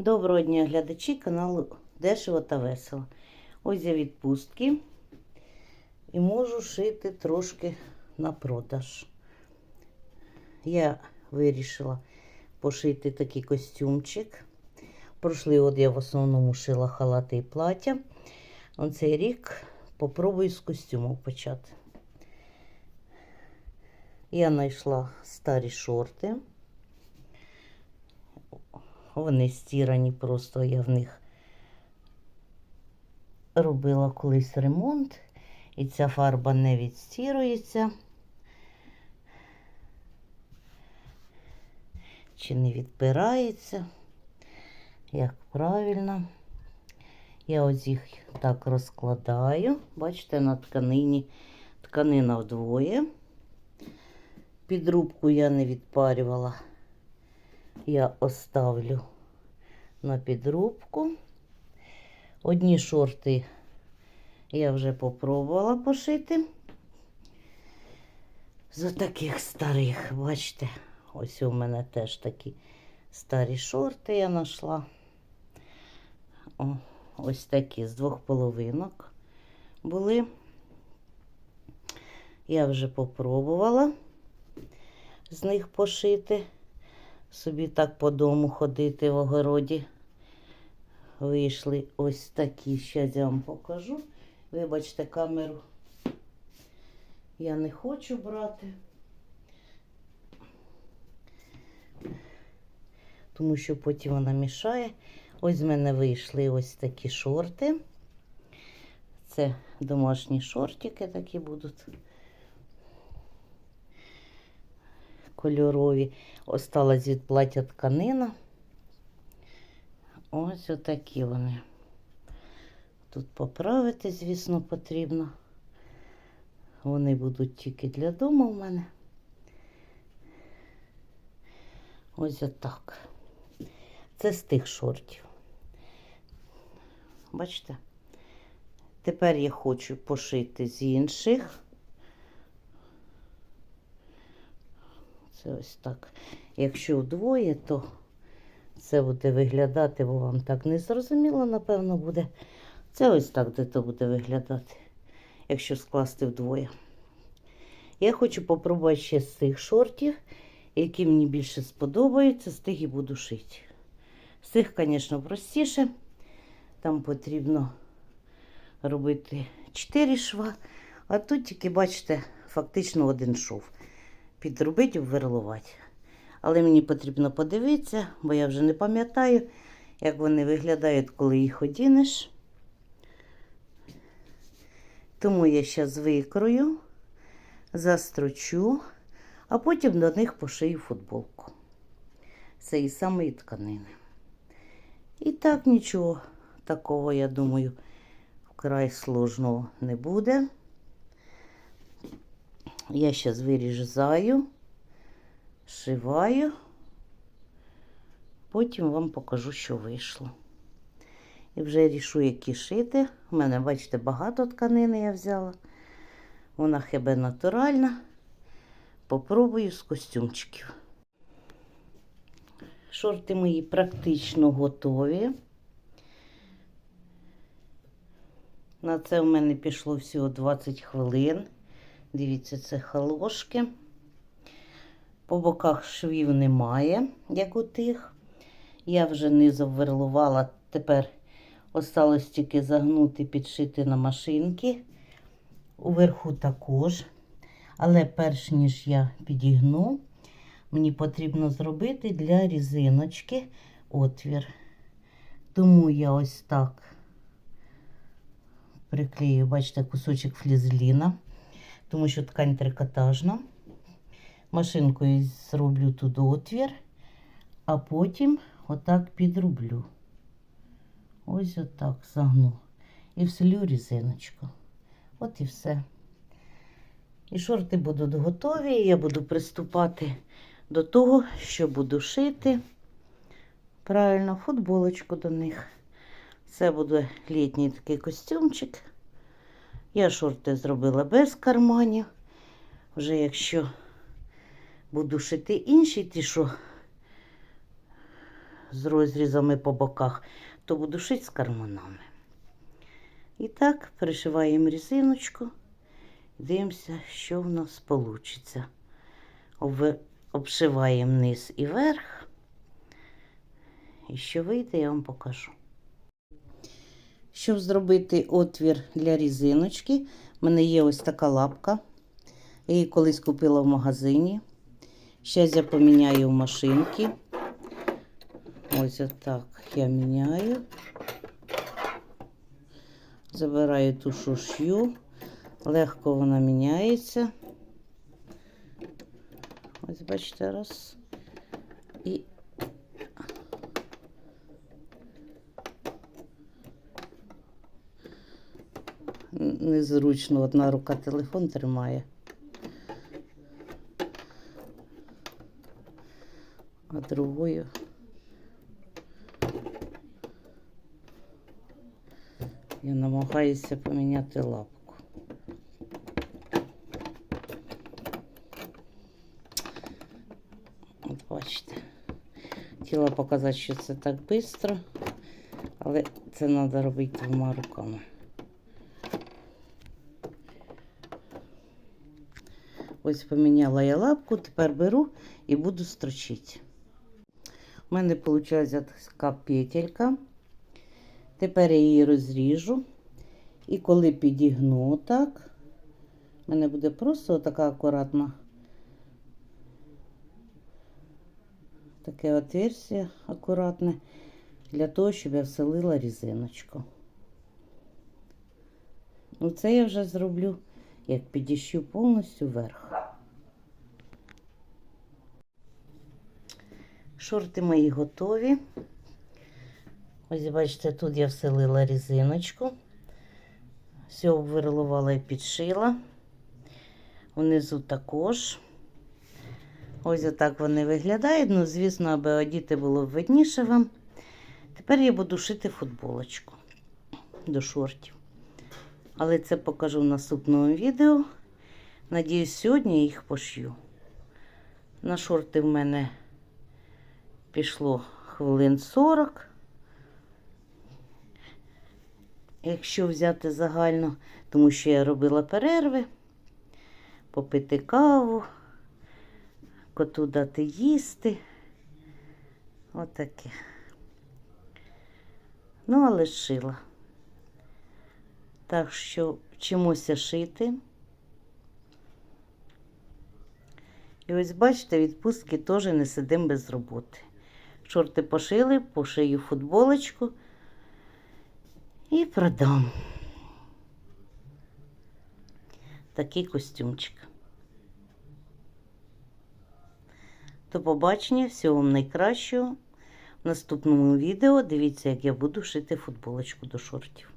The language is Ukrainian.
Доброго дня, глядачі каналу Дешево та Весело. Ось я відпустки і можу шити трошки на продаж. Я вирішила пошити такий костюмчик. Прошлий от я в основному шила халати і плаття. Оцей рік попробую з костюмів почати. Я знайшла старі шорти. Вони стірані просто, я в них робила колись ремонт, і ця фарба не відстірується. Чи не відпирається, як правильно. Я ось їх так розкладаю. Бачите, на тканині тканина вдвоє. Підрубку я не відпарювала я оставлю на підрубку. Одні шорти я вже попробувала пошити. З таких старих, бачите, ось у мене теж такі старі шорти я знайшла. О, ось такі з двох половинок були. Я вже попробувала з них пошити собі так по дому ходити в огороді. Вийшли ось такі, ще я вам покажу. Вибачте, камеру я не хочу брати, тому що потім вона мішає. Ось з мене вийшли ось такі шорти. Це домашні шортики такі будуть. Кольорові. Осталась від плаття тканина. Ось отакі вони. Тут поправити, звісно, потрібно. Вони будуть тільки для дому в мене. Ось отак. Це з тих шортів. Бачите? Тепер я хочу пошити з інших. Це ось так. Якщо вдвоє, то це буде виглядати, бо вам так не зрозуміло, напевно, буде. Це ось так де то буде виглядати, якщо скласти вдвоє. Я хочу попробувати ще з цих шортів, які мені більше сподобаються, з тих і буду шити. З цих, звісно, простіше. Там потрібно робити 4 шва, а тут тільки, бачите, фактично один шов підробити, обверлувати. Але мені потрібно подивитися, бо я вже не пам'ятаю, як вони виглядають, коли їх одінеш. Тому я зараз викрою, застрочу, а потім до них пошию футболку. Це і самої тканини. І так нічого такого, я думаю, вкрай сложного не буде. Я зараз вирізаю, шиваю, потім вам покажу, що вийшло. І вже рішу, які шити. У мене, бачите, багато тканини я взяла. Вона хебе натуральна. Попробую з костюмчиків. Шорти мої практично готові. На це в мене пішло всього 20 хвилин. Дивіться, це халошки. По боках швів немає, як у тих. Я вже не верлувала, тепер осталось тільки загнути, підшити на машинки. Уверху також. Але перш ніж я підігну, мені потрібно зробити для різиночки отвір. Тому я ось так приклею, бачите, кусочок флізеліна тому що ткань трикотажна. Машинкою зроблю тут отвір, а потім отак підроблю. Ось отак загну. І вселю різиночку. От і все. І шорти будуть готові. Я буду приступати до того, що буду шити. Правильно, футболочку до них. Це буде літній такий костюмчик. Я шорти зробила без карманів. Вже якщо буду шити інші, ті, що з розрізами по боках, то буду шити з карманами. І так, пришиваємо резиночку. Дивимося, що в нас вийде. Обшиваємо низ і верх. І що вийде, я вам покажу. Щоб зробити отвір для різиночки, в мене є ось така лапка. Я її колись купила в магазині. Зараз я поміняю в машинки. Ось отак я міняю. Забираю ту що шью. Легко вона міняється. Ось бачите, раз. І незручно одна рука телефон тримає. А другою я намагаюся поміняти лапку. От бачите. Хотіла показати, що це так швидко, але це треба робити двома руками. Ось поміняла я лапку, тепер беру і буду строчити. У мене виходить така петелька. Тепер я її розріжу. І коли підігну так, у мене буде просто така акуратна. Таке отверстие акуратне для того, щоб я вселила різиночку. Ну, це я вже зроблю, як підіщу повністю вверх. Шорти мої готові. Ось бачите, тут я вселила різиночку. Все обверлувала і підшила. Внизу також. Ось отак вони виглядають. Ну, звісно, аби одіти було видніше вам. Тепер я буду шити футболочку до шортів. Але це покажу в наступному відео. Надіюсь, сьогодні їх пошью. На шорти в мене пішло хвилин 40. Якщо взяти загально, тому що я робила перерви, попити каву, коту дати їсти. Отаке. Ну, але шила. Так що вчимося шити. І ось бачите, відпустки теж не сидимо без роботи. Шорти пошили, пошию футболочку і продам. Такий костюмчик. До побачення, всього вам найкращого. В наступному відео дивіться, як я буду шити футболочку до шортів.